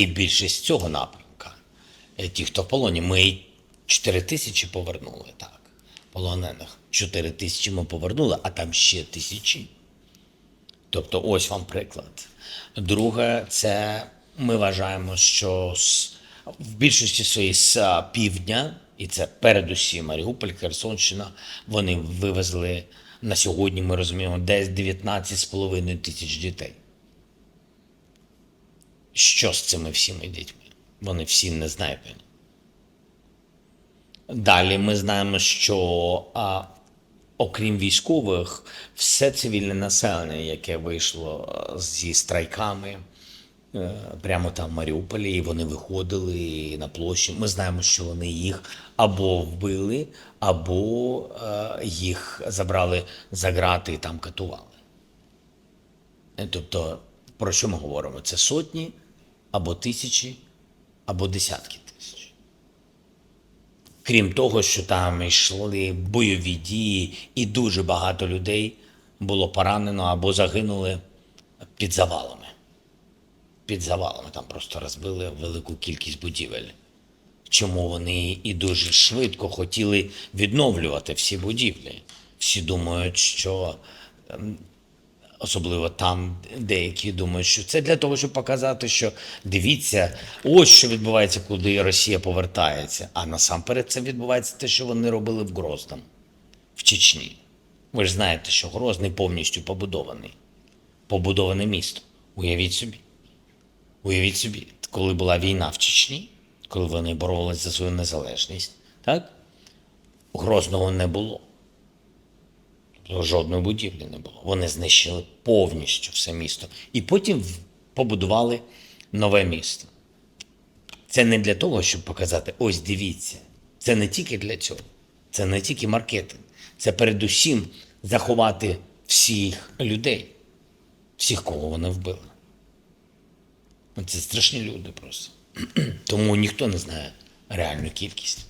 І більшість цього напрямка, е, ті, хто в полоні, ми 4 тисячі повернули, так, полонених. 4 тисячі ми повернули, а там ще тисячі. Тобто, ось вам приклад. Друге, це ми вважаємо, що в більшості своїй з півдня, і це передусім Маріуполь, Херсонщина, вони вивезли на сьогодні, ми розуміємо, десь 19,5 тисяч дітей. Що з цими всіми дітьми? Вони всі не знають. Далі ми знаємо, що а, окрім військових, все цивільне населення, яке вийшло зі страйками е, прямо там в Маріуполі, і вони виходили на площі. Ми знаємо, що вони їх або вбили, або е, їх забрали за грати і там катували. Е, Тобто, про що ми говоримо? Це сотні або тисячі, або десятки тисяч. Крім того, що там йшли бойові дії, і дуже багато людей було поранено або загинули під завалами. Під завалами там просто розбили велику кількість будівель. Чому вони і дуже швидко хотіли відновлювати всі будівлі? Всі думають, що ем, особливо там деякі думають, що це для того, щоб показати, що дивіться, ось що відбувається, куди Росія повертається. А насамперед це відбувається те, що вони робили в Грозному, в Чечні. Ви ж знаєте, що Грозний повністю побудований. Побудоване місто. Уявіть собі. Уявіть собі, коли була війна в Чечні, коли вони боролись за свою незалежність, так? Грозного не було. Тобто Жодної будівлі не було. Вони знищили повністю все місто. І потім побудували нове місто. Це не для того, щоб показати, ось дивіться. Це не тільки для цього. Це не тільки маркетинг. Це передусім заховати всіх людей, всіх, кого вони вбили. Це страшні люди просто. Тому ніхто не знає реальну кількість.